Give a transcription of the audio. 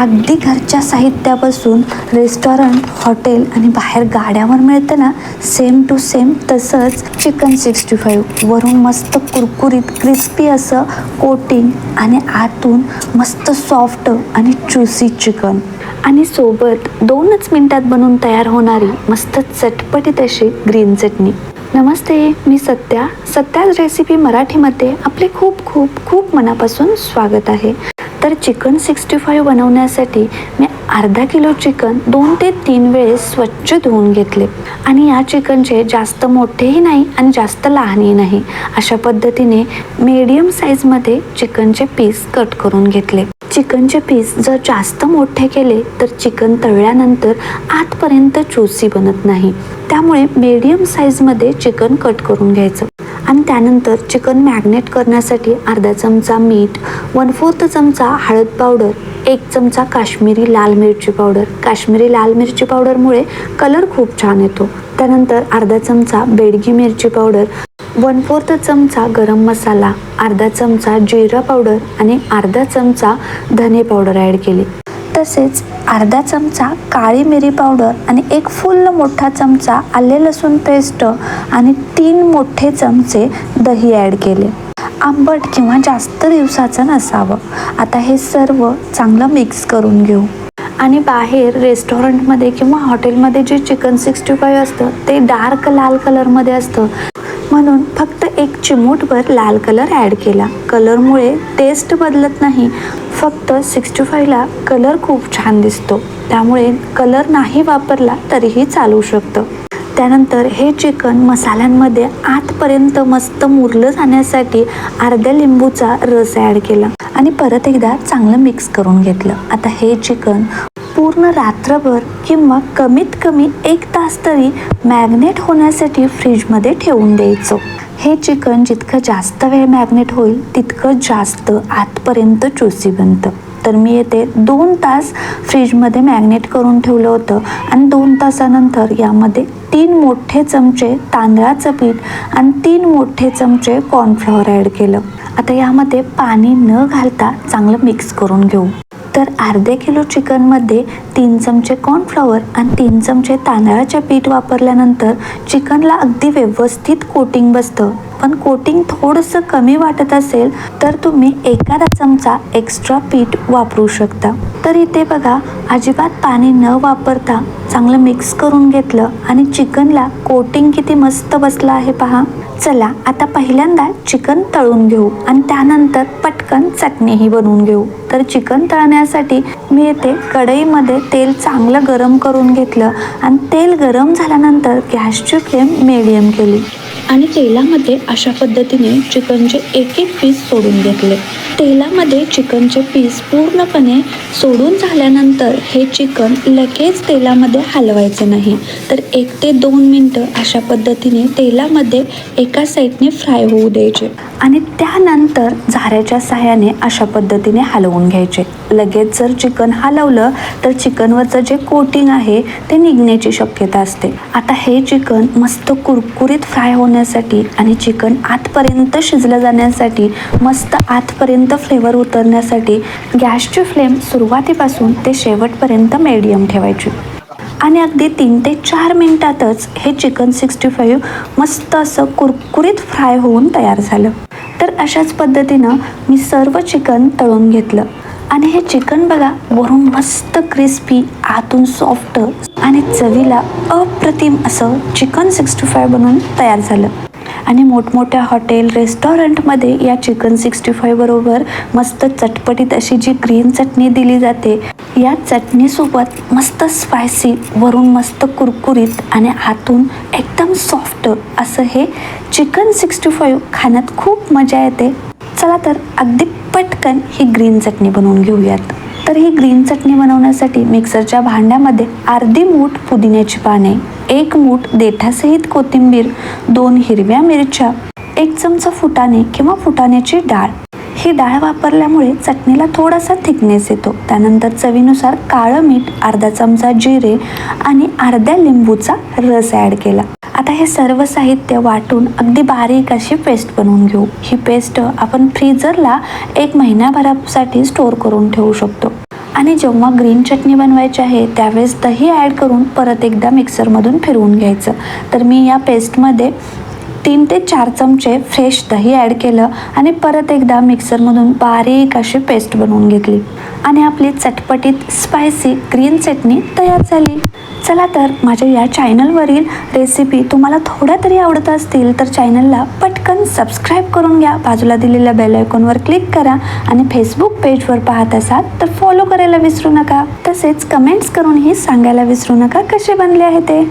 अगदी घरच्या साहित्यापासून रेस्टॉरंट हॉटेल आणि बाहेर गाड्यावर मिळतं ना सेम टू सेम तसंच चिकन सिक्स्टी फाईव्ह वरून मस्त कुरकुरीत क्रिस्पी असं कोटिंग आणि आतून मस्त सॉफ्ट आणि ज्युसी चिकन आणि सोबत दोनच मिनटात बनवून तयार होणारी मस्त चटपटीत अशी ग्रीन चटणी. नमस्ते मी सत्या. सत्याज रेसिपी मराठीमध्ये आपले खूप खूप खूप मनापासून स्वागत आहे. तर चिकन सिक्स्टी फाईव्ह बनवण्यासाठी मी अर्धा किलो चिकन दोन ते तीन वेळेस स्वच्छ धुवून घेतले. आणि या चिकनचे जास्त मोठेही नाही आणि जास्त लहानही नाही. अशा पद्धतीने मीडियम साईजमध्ये चिकनचे पीस कट करून घेतले. चिकनचे पीस जर जास्त मोठे केले तर चिकन तळल्यानंतर आतपर्यंत चुसी बनत नाही. त्यामुळे मीडियम साईजमध्ये चिकन कट करून घ्यायचं. आणि त्यानंतर चिकन मॅग्नेट करण्यासाठी अर्धा चमचा मीठ वन फोर्थ चमचा हळद पावडर एक चमचा काश्मीरी लाल मिरची पावडर. काश्मीरी लाल मिरची पावडरमुळे कलर खूप छान येतो. त्यानंतर अर्धा चमचा बेडगी मिरची पावडर वन फोर्थ चमचा गरम मसाला अर्धा चमचा जिरा पावडर आणि अर्धा चमचा धने पावडर ॲड केली. तसेच अर्धा चमचा काळी मिरी पावडर आणि एक फुल्ल मोठा चमचा आले लसूण पेस्ट आणि तीन मोठे चमचे दही ॲड केले. आंबट किंवा जास्त दिवसाचं नसावं. आता हे सर्व चांगलं मिक्स करून घेऊ. आणि बाहेर रेस्टॉरंटमध्ये किंवा हॉटेलमध्ये जे चिकन सिक्स्टी फाईव्ह असतं ते डार्क लाल कलरमध्ये असतं. म्हणून फक्त एक चिमूटभर लाल कलर ॲड केला. कलरमुळे टेस्ट बदलत नाही. फक्त सिक्स्टी फाईव्हला कलर खूप छान दिसतो. त्यामुळे कलर नाही वापरला तरीही चालू शकतं. त्यानंतर हे चिकन मसाल्यांमध्ये आतपर्यंत मस्त मुरलं जाण्यासाठी अर्ध्या लिंबूचा रस ॲड केला आणि परत एकदा चांगलं मिक्स करून घेतलं. आता हे चिकन पूर्ण रात्रभर किंवा कमीत कमी एक तास तरी मॅग्नेट होण्यासाठी फ्रीजमध्ये ठेवून द्यायचो. हे चिकन जितकं जास्त वेळ मॅग्नेट होईल तितकं जास्त आतपर्यंत चुसी बनतं. तर मी येते दोन तास फ्रीजमध्ये मॅग्नेट करून ठेवलं होतं आणि दोन तासानंतर यामध्ये तीन मोठे चमचे तांदळाचं पीठ आणि तीन मोठे चमचे कॉर्नफ्लॉवर ॲड केलं. आता यामध्ये पाणी न घालता चांगलं मिक्स करून घेऊ. तर अर्धे किलो चिकनमध्ये तीन चमचे कॉर्नफ्लॉवर आणि तीन चमचे तांदळाचे पीठ वापरल्यानंतर चिकनला अगदी व्यवस्थित कोटिंग बसतं. पण कोटिंग थोडंसं कमी वाटत असेल तर तुम्ही एखादा चमचा एक्स्ट्रा पीठ वापरू शकता. तर इथे बघा अजिबात पाणी न वापरता चांगलं मिक्स करून घेतलं आणि चिकनला कोटिंग किती मस्त बसलं आहे पहा. चला आता पहिल्यांदा चिकन तळून घेऊ आणि त्यानंतर पटकन चटणीही बनवून घेऊ. तर चिकन तळण्यासाठी मी येथे कढईमध्ये तेल चांगलं गरम करून घेतलं आणि तेल गरम झाल्यानंतर गॅसची फ्लेम मिडियम केली. आणि तेलामध्ये अशा पद्धतीने चिकनचे एक एक पीस सोडून घेतले. तेलामध्ये चिकनचे पीस पूर्णपणे सोडून झाल्यानंतर हे चिकन लगेच तेलामध्ये हलवायचे नाही. तर एक ते दोन मिनटं अशा पद्धतीने तेलामध्ये एका साईडने फ्राय होऊ द्यायचे आणि त्यानंतर झाऱ्याच्या सहाय्याने अशा पद्धतीने हलवून घ्यायचे. लगेच जर चिकन हलवलं तर चिकनवरचं जे कोटिंग आहे ते निघण्याची शक्यता असते. आता हे चिकन मस्त कुरकुरीत फ्राय जाण्यासाठी आणि चिकन आतपर्यंत शिजलं जाण्यासाठी मस्त आतपर्यंत फ्लेवर उतरण्यासाठी गॅसची फ्लेम सुरुवातीपासून ते शेवटपर्यंत मीडियम ठेवायची. आणि अगदी तीन ते चार मिनिटातच हे चिकन सिक्स्टी फाईव्ह मस्त असं कुरकुरीत फ्राय होऊन तयार झालं. तर अशाच पद्धतीनं मी सर्व चिकन तळून घेतलं. आणि हे चिकन बघा वरून मस्त क्रिस्पी आतून सॉफ्ट आणि चवीला अप्रतिम असं चिकन सिक्स्टी फाय बनवून तयार झालं. आणि मोठमोठ्या हॉटेल रेस्टॉरंटमध्ये या चिकन सिक्स्टी फाय बरोबर मस्त चटपटीत अशी जी ग्रीन चटणी दिली जाते या चटणीसोबत मस्त स्पायसी वरून मस्त कुरकुरीत आणि आतून एकदम सॉफ्ट असं हे चिकन सिक्स्टी फाईव्ह खाण्यात खूप मजा येते. चला तर अगदी पटकन ही ग्रीन चटणी बनवून घेऊयात. तर ही ग्रीन चटणी बनवण्यासाठी मिक्सरच्या भांड्यामध्ये अर्धी मूठ पुदिन्याची पाने एक मूठ देठासहित कोथिंबीर दोन हिरव्या मिरच्या एक चमचा फुटाणे किंवा फुटाण्याची डाळ. ही डाळ वापरल्यामुळे चटणीला थोडासा थिकनेस येतो. त्यानंतर चवीनुसार काळं मीठ अर्धा चमचा जिरे आणि अर्ध्या लिंबूचा रस ॲड केला. आता हे सर्व साहित्य वाटून अगदी बारीक अशी पेस्ट बनवून घेऊ. ही पेस्ट आपण फ्रीजरला एक महिन्याभरासाठी स्टोअर करून ठेवू शकतो. आणि जेव्हा ग्रीन चटणी बनवायची आहे त्यावेळेस दही ॲड करून परत एकदा मिक्सरमधून फिरवून घ्यायचं. तर मी या पेस्टमध्ये तीन ते चार चमचे फ्रेश दही ॲड केलं आणि परत एकदा मिक्सरमधून बारीक अशी पेस्ट बनवून घेतली. आणि आपली चटपटीत स्पायसी ग्रीन चटणी तयार झाली. चला तर माझ्या या चॅनलवरील रेसिपी तुम्हाला थोड्या तरी आवडत असतील तर चॅनलला पटकन सबस्क्राईब करून घ्या. बाजूला दिलेल्या बेल आयकॉनवर क्लिक करा आणि फेसबुक पेजवर पाहत असाल तर फॉलो करायला विसरू नका. तसेच कमेंट्स करूनही सांगायला विसरू नका कसे बनले आहे ते.